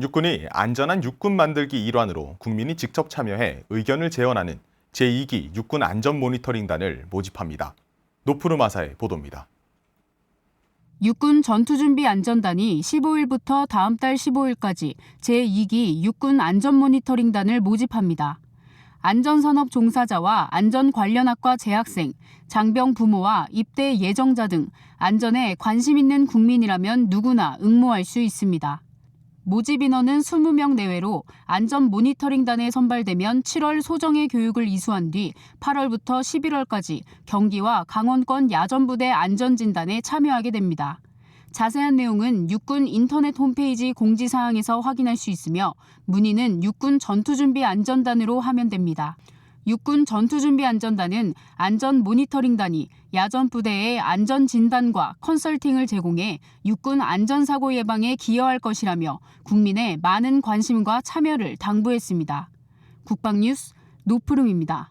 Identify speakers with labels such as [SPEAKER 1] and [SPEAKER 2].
[SPEAKER 1] 육군이 안전한 육군 만들기 일환으로 국민이 직접 참여해 의견을 제언하는 제2기 육군 안전 모니터링단을 모집합니다. 노프르마사의 보도입니다.
[SPEAKER 2] 육군 전투준비 안전단이 15일부터 다음 달 15일까지 제2기 육군 안전 모니터링단을 모집합니다. 안전산업 종사자와 안전 관련 학과 재학생, 장병 부모와 입대 예정자 등 안전에 관심 있는 국민이라면 누구나 응모할 수 있습니다. 모집 인원은 20명 내외로 안전 모니터링단에 선발되면 7월 소정의 교육을 이수한 뒤 8월부터 11월까지 경기와 강원권 야전부대 안전진단에 참여하게 됩니다. 자세한 내용은 육군 인터넷 홈페이지 공지사항에서 확인할 수 있으며 문의는 육군 전투준비 안전단으로 하면 됩니다. 육군 전투준비 안전단은 안전 모니터링단이 야전 부대의 안전 진단과 컨설팅을 제공해 육군 안전사고 예방에 기여할 것이라며 국민의 많은 관심과 참여를 당부했습니다. 국방뉴스 노프름입니다.